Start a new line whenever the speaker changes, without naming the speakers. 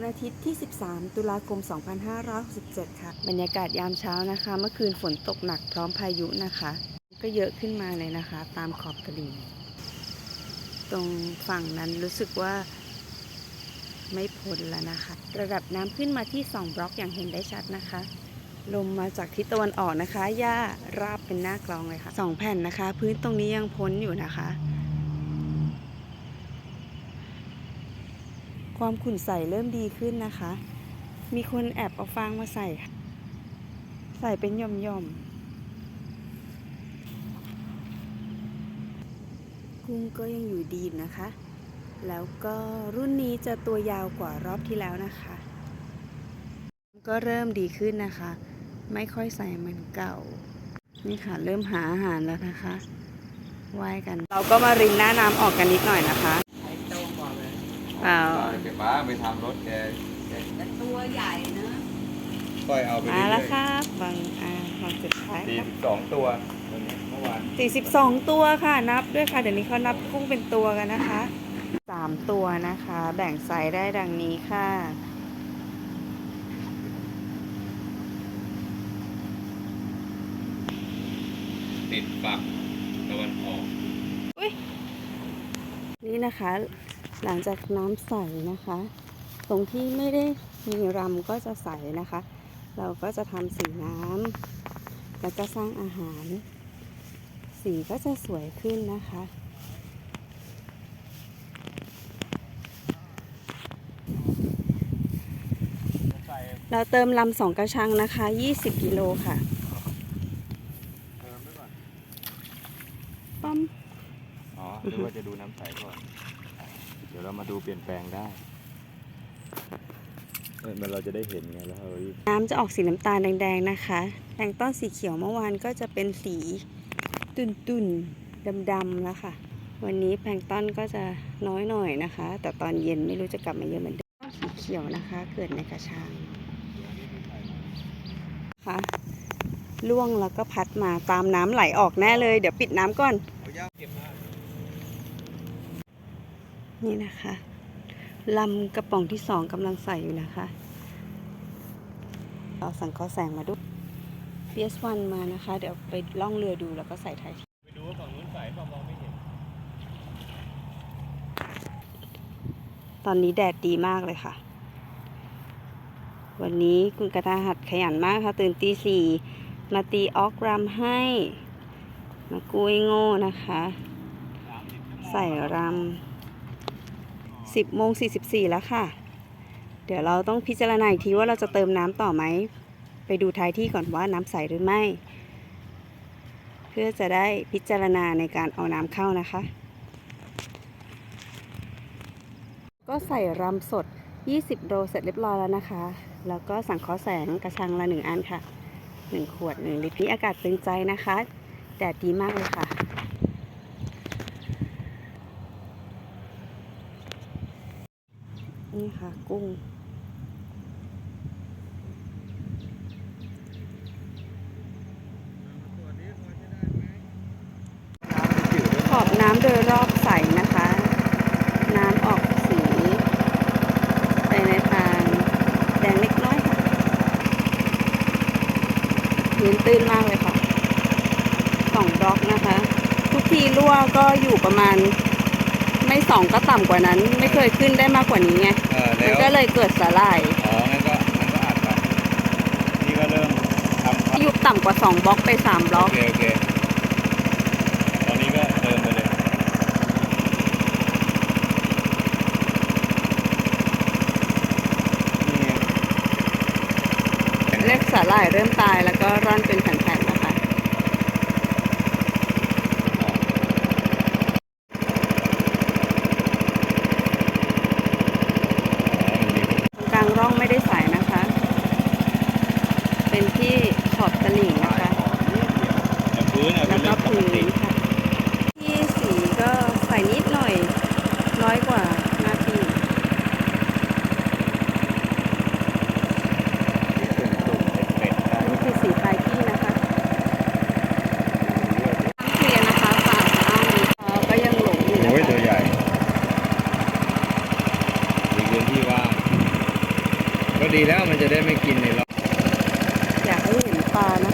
วันอาทิตย์ที่ 13 ตุลาคม 2567 ค่ะ บรรยากาศยามเช้านะคะ เมื่อคืนฝนตกหนักพร้อมพายุนะคะ ก็เยอะขึ้นมาเลยนะคะ ตามขอบตลิ่งตรงฝั่งนั้นรู้สึกว่าไม่พ้นแล้วนะคะ ระดับน้ำขึ้นมาที่ 2 บล็อกอย่างเห็นได้ชัดนะคะ ลมมาจากทิศตะวันออกนะคะหญ้าราบเป็นหน้ากลองเลยค่ะสองแผ่นนะคะ พื้นตรงนี้ยังพ้นอยู่นะคะ ความขุ่นใสเริ่มดีขึ้นนะคะ มีคนแอบเอาฟางมาใส่ ใส่เป็นหย่อมๆกุ้งก็ยังอยู่ดีนะคะ แล้วก็รุ่นนี้จะตัวยาวกว่ารอบที่แล้วนะคะ ก็เริ่มดีขึ้นนะคะ ไม่ค่อยใส่เหมันเก่า นี่ค่ะเริ่มหาอาหารแล้วนะคะว่ายกัน เราก็มาริมหน้าน้ำออกกันนิดหน่อยนะคะ
เลย
เปล่า
เก็บป้าไปทำรถแกแก
แต่ตัวใหญ่นะ
ค่อยเอาไป
มา
เรื่
แล้ว
อย
ครับบางอ่าบางสุดท้าย
ๆสี่
ครับ
สิบสองตัววันนี้เมื่อวาน
42ตัวค่ะนับด้วยค่ะ เดี๋ยวนี้เขานับกุ้งเป็นตัวกันนะคะ3ตัวนะคะ แบ่งไซส์ได้ดังนี้ค่ะ
ติดปักตะวันออก
นี่นะคะ หลังจากน้ำใสนะคะ ตรงที่ไม่ได้มีรำก็จะใสนะคะ เราก็จะทำสีน้ำแล้วก็สร้างอาหาร สีก็จะสวยขึ้นนะคะเราเติมลำสองกระชังนะคะ 20 กิโลค่ะ
เติมด้วยก่อน
ปั๊ม
อ๋อหรือว่าจะดูน้ำใสก่อน เดี๋ยวเรามาดูเปลี่ยนแปลงได้เออมันเราจะได้เห็นไงแล้วเฮ้ย
น้ำจะออกสีน้ำตาลแดงๆนะคะแตงต้นสีเขียวเมื่อวานก็จะเป็นสีตุ่นๆดำๆแล้วค่ะ วันนี้แพลงต้นก็จะน้อยหน่อยนะคะ แต่ตอนเย็นไม่รู้จะกลับมาเยอะเหมือนเดิมสีเขียวนะคะ เกิดในกระชังค่ะล่วงแล้วก็พัดมาตามน้ำไหลออกแน่เลย เดี๋ยวปิดน้ำก่อน
เอาย่าเก็บมา
นี่นะคะลำกระป๋องที่สองกำลังใส่อยู่นะคะเอาสังเคราะห์แสงมาดู PS1 มานะคะ เดี๋ยวไปล่องเรือดูแล้วก็ใส่ไทย
ไปดูว่าฝั่งนู้นใสฝั่งมองไม่เห็น
ตอนนี้แดดดีมากเลยค่ะ วันนี้คุณกระตาหัดขยันมากค่ะ ตื่นตีสี่มาตีออกรำให้ มากุ้ยโง่นะคะ ใส่รำ สิบโมงสี่สิบสี่แล้วค่ะ เดี๋ยวเราต้องพิจารณาอีกทีว่าเราจะเติมน้ำต่อไหม ไปดูท้ายที่ก่อนว่าน้ำใสหรือไม่ เพื่อจะได้พิจารณาในการเอาน้ำเข้านะคะ ก็ใส่รำสด 20 โลเสร็จเรียบร้อยแล้วนะคะ แล้วก็สั่งเคอแสงกระชังละ 1 อันค่ะ 1 ขวด 1 ลิตรนี้อากาศเป็นใจนะคะ แดดดีมากเลยค่ะ นี่ค่ะกุ้ง ขอบน้ำโดยรอบใสนะคะ น้ำออกสี ไปในทางแดงเล็กน้อยค่ะพื้นตื้นมากเลยค่ะสองบล็อกนะคะ ทุกทีรั่วก็อยู่ประมาณ ไม่สองก็ต่ำกว่านั้น ไม่เคยขึ้นได้มากกว่านี้ไง
เออ
มั
แล้
น
ว
ก็เลยเกิดสลาย
อ๋องั้นก็งั้นก็อัดไปนี่ก็เริ่มทำครับ
ยุบต่ำกว่าสองบล็อกไปสามบล็อ
โอกเคโอเค ตอนนี้ก็เติมไปเลย นี่ไง
เล็กสาหร่ายเริ่มตายแล้วก็ร่อนเป็นแผ่นๆนะคะ ตรงกลางร่องไม่ได้ใส่นะคะ เป็นที่ขอบตลิ่งนะคะ
แต่พื้นอะ
แล้
เป็
วนก็
เรื่องปก
พื้
ติ
นค่ะ ที่สีก็ใส่นิดหน่อยน้อยกว่าหน้าที่
เป็ดๆได้
นี่คือสีพายที่นะคะน้ำเคลียร์นะคะสะอาดสะอ้านดีเอ่อก็ยังหลงอยู่นะ
โอ้ย
คะ
ตัวใหญ่มีพื้นที่ว่างก็ดีแล้วมันจะได้ไม่กินในรอบ
อ